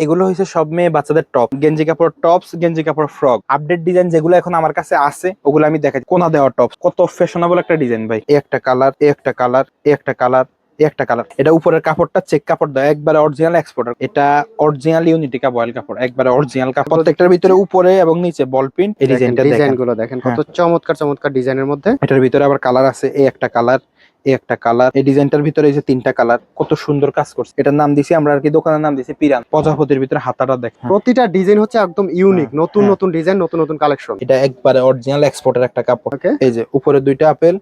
এগুলো হচ্ছে সব মেয়ে বাচ্চাদের টপ গেঞ্জি কাপড় টপস গেঞ্জি কাপড় ফ্রক আপডেট ডিজাইন যেগুলো এখন আমার কাছে আছে ওগুলো আমি দেখাই কোনা দেওয়া টপস কত ফ্যাশনেবল একটা ডিজাইন ভাই। একটা কালার একটা কালার একটা কালার একটা কালার এটা উপরের কাপড়টা চেক কাপড় দেয় একবারে অরিজিনাল এক্সপোর্টার এটা অরিজিনাল ইউনিটিকা বয়েল কাপড় একবারে অরিজিনাল কাপড় প্রত্যেকটার ভিতরে উপরে এবং নিচে বল প্রিন্ট এই ডিজাইনটা ডিজাইন দেখেন। গুলো দেখেন হ্যাঁ। কত চমৎকার চমৎকার ডিজাইনের মধ্যে। এটার ভিতরে আবার কালার আছে এই একটা কালার এই একটা কালার। এই ডিজাইনটার ভিতরে এই যে তিনটা কালার কত সুন্দর কাজ করছে। এটার নাম দিছি আমরা আর কি দোকানের নাম দিছি পিরান। প্রজাপতির ভিতরে হাতাটা দেখ প্রতিটা ডিজাইন হচ্ছে একদম ইউনিক হ্যাঁ, নতুন হ্যাঁ। নতুন ডিজাইন নতুন নতুন কালেকশন এটা একবারে অরিজিনাল এক্সপোর্টের একটা কাপড়। এই যে উপরে দুইটা আপেল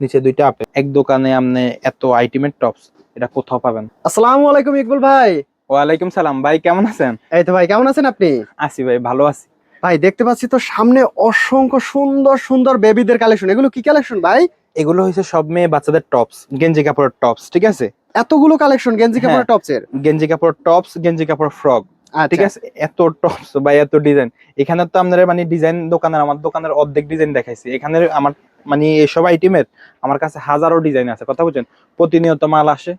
নিচে দুইটা আপেল। এক দোকানে আপনি এত আইটেমের টপস এটা কোথাও পাবেন? আসসালামু আলাইকুম ইকবাল ভাই। ওয়ালাইকুম সালাম। ভাই কেমন আছেন? এই তো ভাই কেমন আছেন আপনি? আছি ভাই ভালো আছি। ভাই দেখতে পাচ্ছি তো সামনে অসংখ্য সুন্দর সুন্দর বেবিদের কালেকশন এগুলো কি কালেকশন ভাই? এগুলো হয়েছে সব মেয়ে বাচ্চাদের টপস গেঞ্জি কাপড়ের টপস ঠিক আছে? এতগুলো কালেকশন গেঞ্জি কাপড়ের টপস এর? গেঞ্জি কাপড়ের টপস গেঞ্জি কাপড়ের ফ্রক ঠিক ঠিক আছে? এত টপস বা এত ডিজাইন এখানে তো আপনারা মানে ডিজাইন দোকানের আমার দোকানের অর্ধেক ডিজাইন দেখাইছি। এখানে আমার মানে এসব আইটেমের আমার কাছে হাজারো ডিজাইন আছে কথা বলছেন প্রতিনিয়ত মাল আসে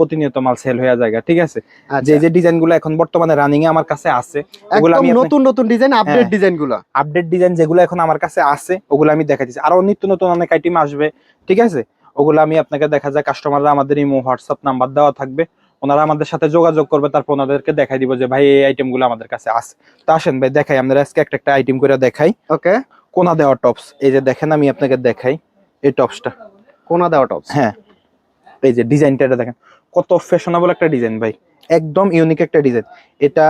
প্রতিনিয়ত মাল সেল হয়ে যায় ঠিক আছে? যে যে ডিজাইনগুলো এখন বর্তমানে রানিং এ আমার কাছে আছে ওগুলো আমি নতুন নতুন ডিজাইন আপডেট। ডিজাইনগুলো আপডেট ডিজাইন যেগুলো এখন আমার কাছে আছে ওগুলো আমি দেখাচ্ছি আরও নিত্য নতুন অনেক আইটেম আসবে ঠিক আছে? ওগুলো আমি আপনাকে দেখা যায় কাস্টমাররা আমাদের ইমো হোয়াটসঅ্যাপ নাম্বার দেওয়া থাকবে ওনারা আমাদের সাথে যোগাযোগ করবে তারপর ওনাদেরকে দেখাই দিব যে ভাই এই আইটেমগুলো আমাদের কাছে আছে। তো আসেন ভাই দেখাই আমরা আজকে একটা একটা আইটেম করে দেখাই। ওকে। কোনা দেওয়া টপস এই যে দেখেন আমি আপনাকে দেখাই এই টপসটা কোনা দেওয়া টপস হ্যাঁ। এই যে ডিজাইনটা এটা দেখেন। কত ফ্যাশনেবল একটা ডিজাইন ভাই। একদম ইউনিক একটা ডিজাইন এটা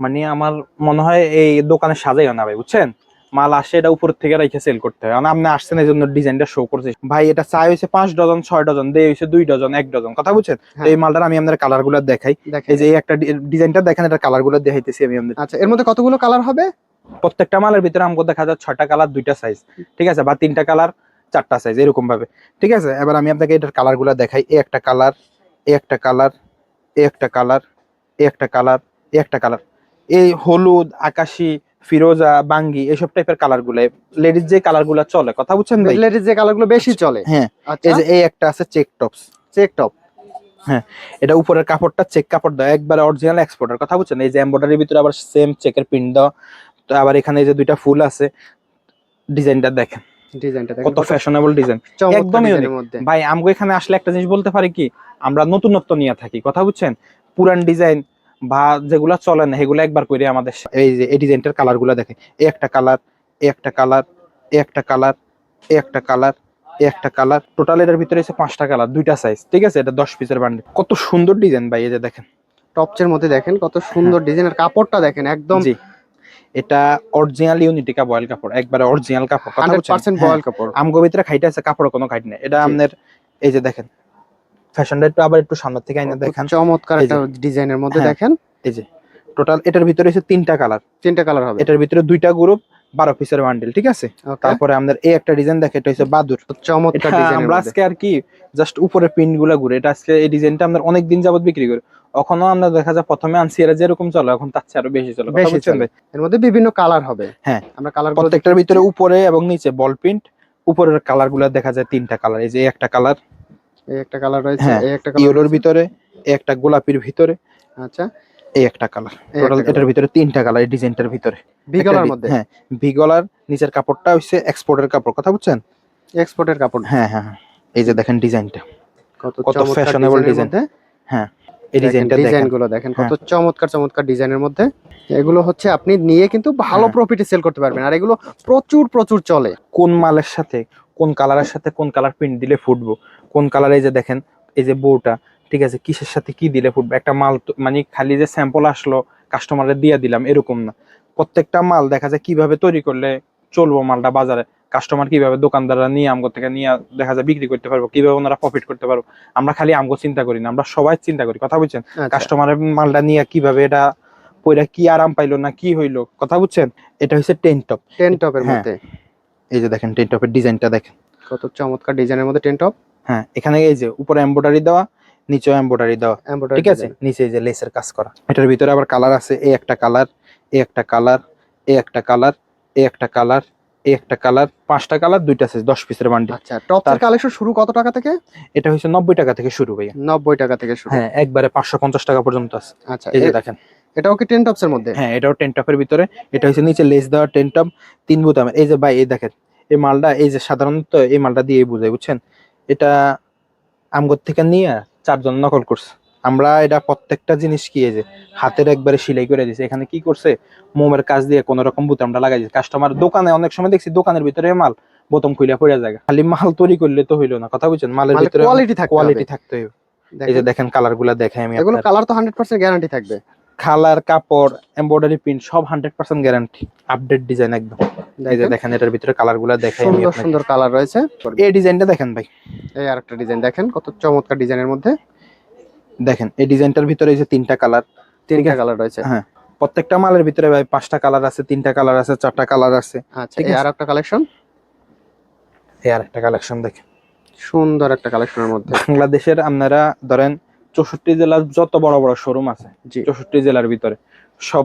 মানে আমার মনে হয় এই দোকানে সাজাইও না ভাই বুঝছেন? মাল আসে এটা উপর থেকে রেখে সেল করতে হয়। কারণ আপনি আসছেন এই জন্য ডিজাইনটা শো করছে। ভাই এটা চাই হয়েছে পাঁচ ডজন ছয় ডজন দেয় হয়েছে দুই ডজন এক ডজন। কথা বুঝছেন? হ্যাঁ। এই মালটার আমি আপনার কালারগুলো দেখাই। এই যে এই একটা ডিজাইনটা দেখেন এটা কালারগুলো দেখাইতেছি আমি আপনাদের। আচ্ছা এর মধ্যে কতগুলো কালার হবে? প্রত্যেকটা মালের ভিতরে আমাকে দেখা যায় ছয়টা কালার দুইটা সাইজ ঠিক আছে? বা তিনটা কালার চারটা সাইজ এরকম ভাবে ঠিক আছে? এবার আমি আপনাকে এটার কালারগুলা দেখাই। এই একটা কালার একটা কালার এই একটা কালার একটা কালার একটা কালার। এই হলুদ আকাশি ফিরোজা বাঙ্গি এইসব টাইপের কালারগুলো লেডিস যে কালারগুলা চলে কথা বুঝছেন ভাই? লেডিস যে কালারগুলো বেশি চলে। হ্যাঁ আচ্ছা। এই যে এই একটা আছে চেক টপস। Check top. হ্যাঁ এটা উপরের কাপড়টা চেক কাপড় দেওয়া একবারে অরিজিনাল এক্সপোর্টার কথা বুঝছেন? এই যে এমব্রয়ডারির ভিতরে আবার সেম চেকের প্রিন্ট দেওয়া তো আবার এখানে এই যে দুইটা ফুল আছে ডিজাইনটা দেখেন। ডিজাইনটা কত ফ্যাশনেবল ডিজাইন। মধ্যে। ভাই আমগো এখানে আসলে একটা জিনিস বলতে পারি কি আমরা নতুনত্ব নিয়ে থাকি। কথা বুঝছেন? পুরান ডিজাইন বা যেগুলা চলে না সেগুলো একবার করে আমাদের এই যে এই ডিজাইনটার কালারগুলা দেখে এই একটা কালার এই একটা কালার এই একটা কালার এই একটা কালার একটা কালার টোটাল এটার ভিতরে আছে পাঁচটা কালার দুইটা সাইজ ঠিক আছে? এটা দশ পিসের বান্ডিল কত সুন্দর ডিজাইন ভাই এই যে দেখেন। টপসের মধ্যে দেখেন কত সুন্দর ডিজাইনের কাপড়টা দেখেন একদম এটা অরিজিনাল ইউনিটিকা বয়েল কাপড় একবারে অরিজিনাল কাপড় কথা বলছেন? পার্সেন্ট হ্যাঁ। বয়েল কাপড় আমগো ভিতরে খাইতে আছে কাপড় কোনো খাইট নেই এটা আমাদের আপনার এই যে দেখেন ফ্যাশনটা একটু আবার একটু সামনের থেকে আইনা দেখেন চমৎকার একটা ডিজাইনের মধ্যে হ্যাঁ। দেখেন এই যে টোটাল এটার ভিতরে হচ্ছে তিনটা কালার তিনটা কালার হবে। এটার ভিতরে দুইটা গ্রুপ বারো পিসের বান্ডেল ঠিক আছে? তারপরে আমাদের এই একটা ডিজাইন দেখে এটা হচ্ছে বাদুর। চমৎকার আমরা আজকে আর কি জাস্ট উপরে পিনগুলা ঘুরে এটা আজকে এই ডিজাইনটা আমরা অনেক দিন যাবত বিক্রি করি। এখনও আমরা দেখা যায় প্রথমে আনছি এরা যেরকম চলো এখন তার চেয়ে আরও বেশি চলো। বেশি চলে। এর মধ্যে বিভিন্ন কালার হবে। হ্যাঁ। আমরা কালার প্রত্যেকটার ভিতরে উপরে এবং নিচে বল প্রিন্ট উপরের কালারগুলা দেখা যায় তিনটা কালার এই যে একটা কালার এই একটা কালার রয়েছে হ্যাঁ, এই একটা কালার ইয়েলোর ভিতরে এই একটা গোলাপির ভিতরে। আচ্ছা। এই একটা কালার টোটাল এটার ভিতরে তিনটা কালার এই ডিজাইনটার ভিতরে। মধ্যে? হ্যাঁ ভিগলার নিচের কাপড়টা হচ্ছে এক্সপোর্টের কাপড় কথা বুঝছেন? এক্সপোর্টের কাপড়। হ্যাঁ হ্যাঁ হ্যাঁ। এই যে দেখেন ডিজাইনটা কত কত চমৎকার fashionable ডিজাইনের এই ডিজাইনটা ডিজাইন দেখেন। গুলো দেখেন হ্যাঁ। কত চমৎকার চমৎকার ডিজাইনের মধ্যে। এগুলো হচ্ছে আপনি নিয়ে কিন্তু ভালো হ্যাঁ। প্রফিটে সেল করতে পারবেন। আর এগুলো প্রচুর প্রচুর চলে। কোন মালের সাথে কোন কালারের সাথে কোন কালার প্রিন্ট দিলে ফুটবো? কোন কালার এই যে দেখেন এই যে বউটা ঠিক আছে কিসের সাথে কি দিলে ফুটবে? একটা মাল মানে খালি যে স্যাম্পল আসলো কাস্টমারের দিয়ে দিলাম এরকম না। প্রত্যেকটা মাল দেখা যায় কীভাবে তৈরি করলে চলবো মালটা বাজারে? কাস্টমার কীভাবে দোকানদাররা নিয়ে আমগো থেকে নিয়ে দেখা যায় বিক্রি করতে পারব কীভাবে ওনারা প্রফিট করতে পারব? আমরা খালি আমগো চিন্তা করি না আমরা সবাই চিন্তা করি কথা বুঝছেন? আচ্ছা, কাস্টমারের মালটা নিয়ে কীভাবে এটা পয়রা কি আরাম পাইলো না কি হইল কথা বুঝছেন? এটা হচ্ছে টেন টপ। টেন টপের হ্যাঁ। মধ্যে? এই যে দেখেন টেন টপের ডিজাইনটা দেখেন। কত চমৎকার ডিজাইনের মধ্যে টেন টপ? হ্যাঁ এখানে এই যে উপরে এমব্রয়ডারি দেওয়া নিচেও এমব্রয়ডারি দেওয়া। ঠিক আছে? নিচে যে লেসের কাজ করা। এটার ভিতরে আবার কালার আছে এই একটা কালার এই একটা কালার এই একটা কালার এই একটা কালার এই একটা কালার পাঁচটা কালার দুইটা সাইজ দশ পিসের বান্ডি আচ্ছা টপের কালেকশন শুরু কত টাকা থেকে? এটা হচ্ছে নব্বই টাকা থেকে শুরু ভাইয়া। নব্বই টাকা থেকে শুরু। হ্যাঁ একবারে পাঁচশো পঞ্চাশ টাকা পর্যন্ত আছে। আচ্ছা এই যে দেখেন। এটাও কি টেন টপস এর মধ্যে? হ্যাঁ এটাও টেন টপের ভিতরে। এটা হচ্ছে নিচে লেস দেওয়া টেন টপ তিন বোতামের এই যে ভাই এই দেখেন এই মালটা এই যে সাধারণত এই মালটা দিয়ে বুঝাই বুঝছেন? এটা আমগর থেকে নিয়ে চারজন নকল করছে। আমরা এটা প্রত্যেকটা জিনিস কি যে হাতের একবারে সেলাই করে দিছে। এখানে কি করছে? মোমের কাজ দিয়ে কোন রকম বোতামটা লাগাই দিচ্ছি কাস্টমার দোকানে অনেক সময় দেখছি দোকানের ভিতরে মাল বোতাম খুলে পড়ে যায় খালি মাল তৈরি করলে তো হইল না। কথা বুঝছেন মালের ভিতরে কোয়ালিটি থাকতে কোয়ালিটি থাকতে হবে। এই দেখেন, যে দেখেন কালারগুলা দেখে আমি এগুলো কালার তো হান্ড্রেড পার্সেন্ট গ্যারান্টি থাকবে। কালার কাপড় এমব্রয়ডারি প্রিন্ট সব hundred percent guarantee update design একদম। এই যে দেখেন, দেখেন এটার ভিতরে কালারগুলা আমি সুন্দর সুন্দর কালার রয়েছে। এই ডিজাইনটা দেখেন ভাই। এই আরেকটা ডিজাইন দেখেন কত চমৎকার ডিজাইনের মধ্যে। দেখেন এই ডিজাইনটার ভিতরে এই যে তিনটা কালার তিনটা কালার রয়েছে। হ্যাঁ প্রত্যেকটা মালের ভিতরে ভাই পাঁচটা কালার আছে তিনটা কালার আছে চারটা কালার আছে আচ্ছা এই আছে। আর একটা কালেকশন এই আর একটা কালেকশন দেখেন। সুন্দর একটা কালেকশনের মধ্যে। বাংলাদেশের আপনারা ধরেন চৌষট্টি জেলার যত বড় বড় শোরুম আছে জি। চৌষট্টি জেলার ভিতরে। সব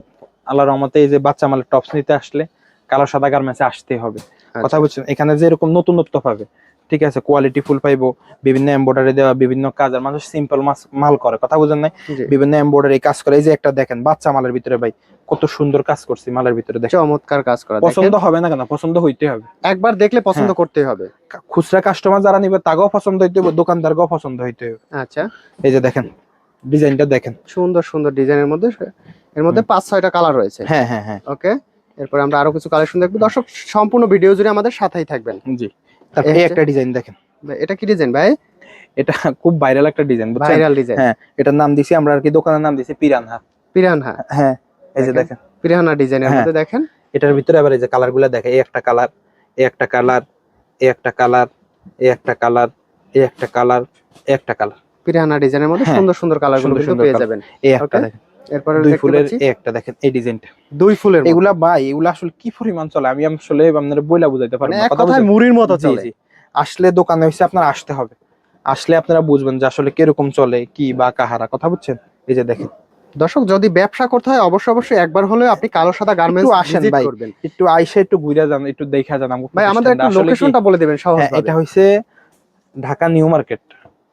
আল্লাহ রহমতে এই যে বাচ্চা মালের টপস নিতে আসলে কালো সাদা গার্মেন্টসে আসতে হবে। আচ্ছা। কথা বলছেন এখানে যে এরকম নতুনত্ব পাবে ঠিক আছে কোয়ালিটি ফুল পাইবো বিভিন্ন এমব্রয়ডারি দেওয়া বিভিন্ন কাজ। আর মানুষ সিম্পল মাল করে কথা বুঝেন নাই? বিভিন্ন এমব্রয়ডারি কাজ করে এই যে একটা দেখেন বাচ্চা মালের ভিতরে ভাই কত সুন্দর কাজ করছি মালের ভিতরে দেখেন। চমৎকার কাজ করা পছন্দ হবে না কেন? পছন্দ হইতে হবে। একবার দেখলে পছন্দ হ্যাঁ। করতে হবে খুচরা কাস্টমার যারা নিবে তাকেও পছন্দ হইতে হবে দোকানদারকেও পছন্দ হইতে হবে। আচ্ছা। এই যে দেখেন ডিজাইনটা দেখেন। সুন্দর সুন্দর ডিজাইনের মধ্যে এর মধ্যে পাঁচ ছয়টা কালার রয়েছে। হ্যাঁ হ্যাঁ হ্যাঁ। ওকে এরপর আমরা আরও কিছু কালেকশন দেখব। দর্শক সম্পূর্ণ ভিডিও জুড়ে আমাদের সাথেই থাকবেন। জি। তারপরে একটা ডিজাইন দেখেন। এটা কি ডিজাইন ভাই? এটা খুব ভাইরাল একটা ডিজাইন বুঝছেন? ভাইরাল ডিজাইন হ্যাঁ এটার নাম দিছি আমরা আর কি দোকানের নাম দিছি পিরানহা। পিরানহা? হ্যাঁ এই যে দেখেন। পিরানহা ডিজাইনের হ্যাঁ। মধ্যে দেখেন। এটার ভিতরে আবার এই যে কালারগুলা দেখে এই একটা কালার এই একটা কালার এই একটা কালার এই একটা কালার এই একটা কালার এই একটা কালার পিরানহা ডিজাইনের মধ্যে হ্যাঁ। সুন্দর সুন্দর কালারগুলো সুন্দর কিন্তু সুন্দর পেয়ে যাবেন। এই একটা দেখেন। এরপরে দুই ফুলের এই একটা দেখেন এই ডিজাইনটা। দুই ফুলের এগুলা ভাই এগুলা আসলে কি পরিমাণ চলে? আমি আসলে আপনার বইলা বুঝাইতে পারব মানে না কথা কথায় মুড়ির মতো চলে। আসলে দোকানে হইছে আপনার আসতে হবে। আসলে আপনারা বুঝবেন যে আসলে কীরকম চলে কি বা কাহারা কথা বুঝছেন? এই যে দেখেন। দর্শক যদি ব্যবসা করতে হয় অবশ্যই অবশ্যই একবার হলেও আপনি কালো সাদা গার্মেন্টস আসেন ভাই। একটু আইসা একটু ঘুরে যান একটু দেখা যান ভাই আমাদের একটু লোকেশনটা বলে দিবেন সহজ হ্যাঁ এটা হইছে ঢাকা নিউ মার্কেট।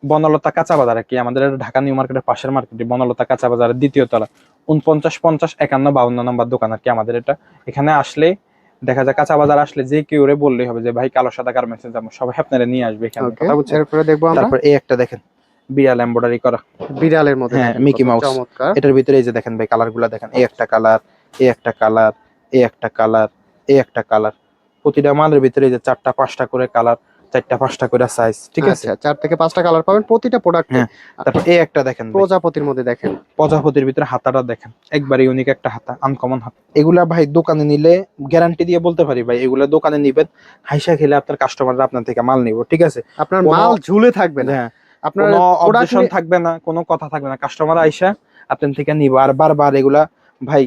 বনলতা কাঁচা বাজার কি আমাদের ঢাকা নিউ মার্কেটের পাশের মার্কেটে বনলতা কাঁচা বাজারের দ্বিতীয় তলা। উনপঞ্চাশ পঞ্চাশ একান্ন বাউন্ন নম্বর দোকান আর কি আমাদের এটা। এখানে আসলে দেখা যায় কাঁচা বাজার আসলে যে কেউ রে বললেই হবে যে ভাই কালো সাদা গার্মেন্টস যাব সবাই আপনারা নিয়ে আসবে এখানে কথা বুঝছেন? এরপরে দেখব তারপর এই একটা দেখেন বিড়াল এমব্রয়ডারি করা। বিড়ালের মধ্যে হ্যাঁ, মিকি মাউস। এটার ভিতরে এই যে দেখেন ভাই কালারগুলা দেখেন এই একটা কালার এই একটা কালার এই একটা কালার এই একটা কালার প্রতিটা মালের ভিতরে এই যে চারটা পাঁচটা করে কালার চারটা পাঁচটা করে সাইজ ঠিক আছে? আচ্ছা চার থেকে পাঁচটা কালার পাবেন প্রতিটা প্রোডাক্টে হ্যাঁ, তারপর এই একটা দেখেন প্রজাপতির মধ্যে দেখেন। প্রজাপতির ভিতরে হাতাটা দেখেন একবারে ইউনিক একটা হাতা আনকমন হাতা। এগুলা ভাই দোকানে নিলে গ্যারান্টি দিয়ে বলতে পারি ভাই এগুলা দোকানে নিবেন হাইসা খেলে আপনার কাস্টমাররা আপনার থেকে মাল নিব ঠিক আছে? আপনার মাল ঝুলে থাকবে না। হ্যাঁ আপনার অবজেকশন থাকবে না কোনো কথা থাকবে না। কাস্টমার আইসা আপনার থেকে নিব। আর বারবার এগুলা ভাই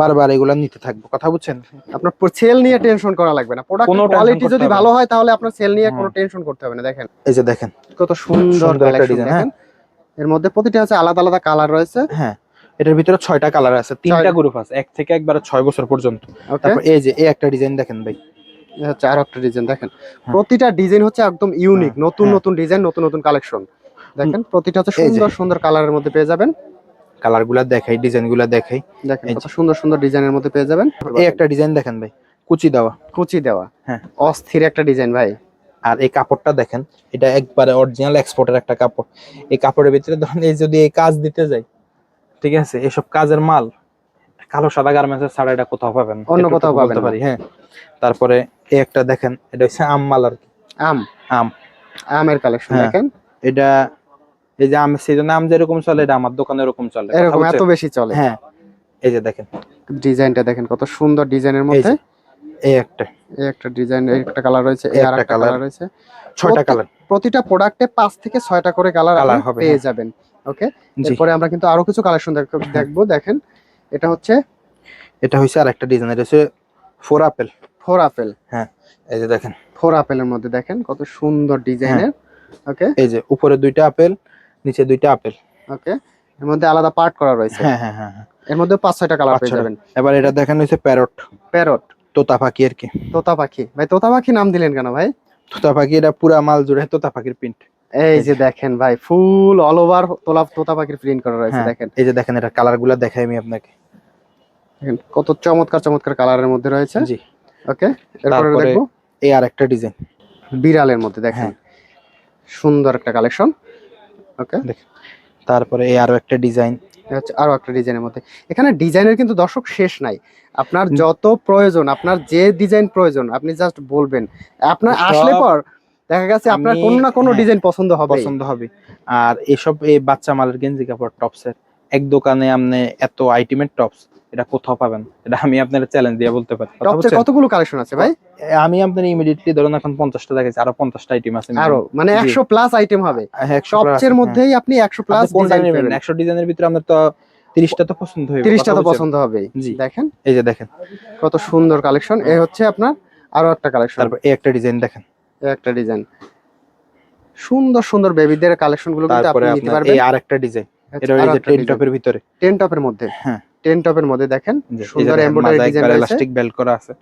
বারবার এগুলা নিতে থাকব। কথা বুঝছেন? আপনার সেল নিয়ে টেনশন করা লাগবে না। প্রোডাক্ট কোয়ালিটি যদি ভালো হয় তাহলে আপনার সেল নিয়ে কোনো টেনশন করতে হবে না। দেখেন। এই যে দেখেন। কত সুন্দর কালেকশন হ্যাঁ। দেখেন। এর মধ্যে প্রতিটা আছে আলাদা আলাদা কালার রয়েছে। হ্যাঁ। এটার ভিতরে ছয়টা কালার আছে। তিনটা গ্রুপ আছে। এক থেকে একবারে ছয় বছর পর্যন্ত। তারপর এই যে এই একটা ডিজাইন দেখেন ভাই। হচ্ছে আরও একটা ডিজাইন দেখেন। প্রতিটা ডিজাইন হচ্ছে একদম ইউনিক হ্যাঁ, নতুন হ্যাঁ। নতুন ডিজাইন নতুন নতুন কালেকশন দেখেন প্রতিটা হচ্ছে সুন্দর সুন্দর কালারের মধ্যে পেয়ে যাবেন। কালারগুলা দেখাই। ডিজাইনগুলা দেখাই সুন্দর সুন্দর ডিজাইনের মধ্যে পেয়ে যাবেন। এই একটা ডিজাইন দেখেন ভাই কুচি দেওয়া। কুচি দেওয়া হ্যাঁ। অস্থির একটা ডিজাইন ভাই। আর এই কাপড়টা দেখেন এটা একবারে অরিজিনাল এক্সপোর্টের একটা কাপড়। এই কাপড়ের ভিতরে ধরেন এই যদি এই কাজ দিতে যাই ঠিক আছে এসব কাজের মাল কালো সাদা গার্মেন্টস ছাড়া এটা কোথাও পাবেন অন্য কোথাও পাবেন। পারি হ্যাঁ। তারপরে এই একটা দেখেন এটা হচ্ছে আম মাল আর কি। আম। আম। আমের কালেকশন হ্যাঁ। দেখেন। এটা এই যে আম সিজনে আম যেরকম চলে এটা আমার দোকানে এরকম চলে এরকম এত বেশি চলে? হ্যাঁ। এই যে দেখেন। ডিজাইনটা দেখেন কত সুন্দর ডিজাইনের মধ্যে। এই একটা। এই একটা ডিজাইন এই একটা কালার রয়েছে এই একটা কালার। রয়েছে। ছয়টা কালার। প্রতিটা প্রোডাক্টে পাঁচ থেকে ছয়টা করে কালার হবে, পেয়ে হ্যাঁ। যাবেন ওকে এরপরে আমরা কিন্তু আরও কিছু কালেকশন দেখব দেখেন। এটা হচ্ছে এটা হচ্ছে আর একটা ডিজাইন এটা হচ্ছে ফোর আপেল। Four apple. হ্যাঁ এই যে দেখেন। ফোর আপেলের মধ্যে দেখেন কত সুন্দর ডিজাইনের ওকে এই যে উপরে দুইটা আপেল নিচে দুইটা আপেল। ওকে এর মধ্যে আলাদা পার্ট করা রয়েছে। হ্যাঁ হ্যাঁ হ্যাঁ হ্যাঁ। এর মধ্যে পাঁচ ছয়টা কালার পেয়ে যাবেন। এবার এটা দেখেন হচ্ছে প্যারট। প্যারট। তোতা পাখি আর কি। তোতা পাখি। ভাই তোতা পাখি নাম দিলেন কেন ভাই? তোতা পাখি এটা পুরা মাল জুড়ে তোতা পাখির প্রিন্ট এই যে দেখেন ভাই ফুল অল ওভার তোলা তোতা পাখির প্রিন্ট করা রয়েছে হ্যাঁ, দেখেন। এই যে দেখেন এটা কালারগুলা দেখাই আমি আপনাকে। দেখেন কত চমৎকার চমৎকার কালারের মধ্যে রয়েছে। জি। ওকে এরপরে দেখব। এই আর একটা ডিজাইন বিড়ালের মধ্যে দেখেন। হ্যাঁ। সুন্দর একটা কালেকশন ওকে। তারপরে এই আরও একটা ডিজাইন। হচ্ছে আরও একটা ডিজাইনের মধ্যে। এখানে ডিজাইনের কিন্তু দর্শক শেষ নাই। আপনার যত প্রয়োজন আপনার যে ডিজাইন প্রয়োজন আপনি জাস্ট বলবেন। আপনার আসলে পর দেখা গেছে আপনার কোন কোনো না কোনো হ্যাঁ, ডিজাইন পছন্দ হবে পছন্দ হবে আর এসব এই বাচ্চা মালের গেঞ্জি কাপড় টপসের। এক দোকানে আপনি এত আইটেমের টপস এটা কোথাও পাবেন? এটা আমি আপনার চ্যালেঞ্জ দিয়ে বলতে পারি। টপসের কতগুলো কালেকশন আছে ভাই? আমি আপনার ইমিডিয়েটলি ধরুন এখন পঞ্চাশটা দেখেছি আরও পঞ্চাশটা আইটেম আছে আরও মানে জি। একশো প্লাস আইটেম হবে। হ্যাঁ, 100 plus টপসের মধ্যেই আপনি একশো হ্যাঁ। প্লাস ডিজাইন নেবেন পাবেন? একশো ডিজাইনের ভিতরে আপনার তো তিরিশটা তো পছন্দ হয়ে তিরিশটা তো পছন্দ হবে। জি। দেখেন। এই যে দেখেন। কত সুন্দর কালেকশন এ হচ্ছে আপনার আরও একটা কালেকশন তারপর এই একটা ডিজাইন দেখেন। একটা ডিজাইন সুন্দর সুন্দর বেবিদের কালেকশনগুলো কিন্তু আপনি নিতে পারবেন। এই আর একটা ডিজাইন এটা এই যে টেন টপের ভিতরে। টেন টপের মধ্যে? হ্যাঁ। টেন টপের মধ্যে দেখেন যে, এই যে সুন্দর এমব্রয়ডারি ডিজাইন একবার রয়েছে। বেল্ট করা আছে।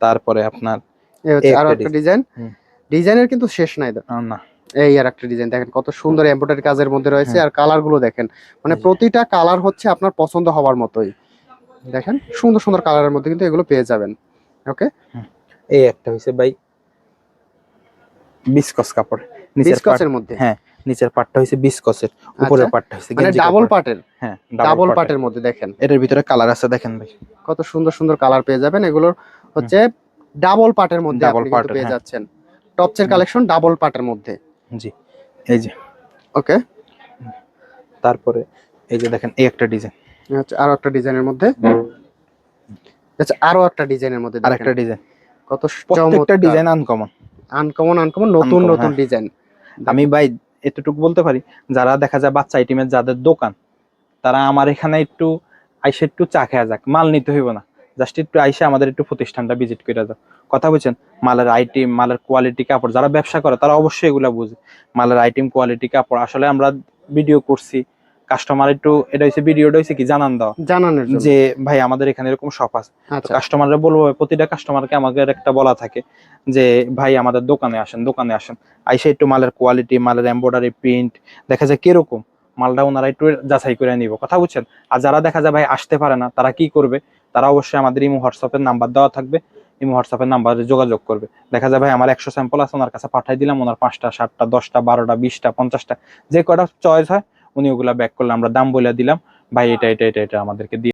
তারপরে আপনার এই হচ্ছে আরও একটা একটা ডিজাইন ডিজাইনের কিন্তু শেষ নাই না এই আর একটা ডিজাইন দেখেন কত সুন্দর এমব্রয়ডারি কাজের মধ্যে রয়েছে হ্যাঁ। আর কালারগুলো দেখেন। মানে প্রতিটা কালার হচ্ছে আপনার পছন্দ হওয়ার মতোই। দেখেন সুন্দর সুন্দর কালারের মধ্যে কিন্তু এগুলো পেয়ে যাবেন। ওকে এই একটা হইছে ভাই বিসকস কাপড় মধ্যে? হ্যাঁ, নিচের পাটটা হইছে বিসকসের উপরের আচ্ছা। পাটটা হইছে মানে ডাবল পাটের? হ্যাঁ ডাবল পাটের। মধ্যে দেখেন। এটার ভিতরে কালার আছে দেখেন ভাই। কত সুন্দর সুন্দর কালার পেয়ে যাবেন। এগুলোর হচ্ছে ডাবল পাটের মধ্যে আপনি কিন্তু পেয়ে হ্যাঁ। যাচ্ছেন। টপসের। কালেকশন ডাবল পাটের মধ্যে। জি এই যে। ওকে। তারপরে এই যে দেখেন এই একটা ডিজাইন। আচ্ছা আরও একটা ডিজাইনের মধ্যে। আচ্ছা আরও একটা ডিজাইনের মধ্যে আর একটা ডিজাইন। কত প্রত্যেকটা ডিজাইন আনকমন আনকমন আনকমন নতুন নতুন হ্যাঁ। ডিজাইন। আমি ভাই এতটুকু বলতে পারি, যারা দেখা যায় বাচ্চা আইটেমের যাদের দোকান, তারা আমার এখানে একটু আইসে একটু চা খেয়া যাক, মাল নিতে হইব না জাস্ট একটু আইসে আমাদের একটু প্রতিষ্ঠানটা ভিজিট করে যাক কথা বলছেন, মালের আইটেম মালের কোয়ালিটি কাপড়, যারা ব্যবসা করে তারা অবশ্যই এগুলা বুঝে, মালের আইটেম কোয়ালিটি কাপড়, আসলে আমরা ভিডিও করছি কাস্টমার একটু এটা হচ্ছে ভিডিওটা হচ্ছে কি জানান দাও। জানানোর জন্য। যে ভাই আমাদের এখানে এরকম শপ আছে। আচ্ছা। কাস্টমাররা বলব প্রতিটা কাস্টমারকে আমাদের একটা বলা থাকে যে ভাই আমাদের দোকানে আসেন দোকানে আসেন। আইসে একটু মালের কোয়ালিটি মালের এমব্রয়ডারি প্রিন্ট দেখা যায় কীরকম মালটা ওনারা একটু যাচাই করে নিব। কথা বুঝছেন? আর যারা দেখা যায় ভাই আসতে পারে না তারা কি করবে? তারা অবশ্যই আমাদের ইমো হোয়াটসঅ্যাপের নাম্বার দেওয়া থাকবে ইমো হোয়াটসঅ্যাপের নাম্বারে যোগাযোগ করবে। দেখা যায় ভাই আমার একশো স্যাম্পল আছে ওনার কাছে পাঠাই দিলাম ওনার পাঁচটা সাতটা দশটা বারোটা বিশটা পঞ্চাশটা। যে কটা চয়েস হয় উনি ওগুলা ব্যাক করলে আমরা দাম বলে দিলাম, ভাই, এটা এটা এটা এটা আমাদেরকে দিয়ে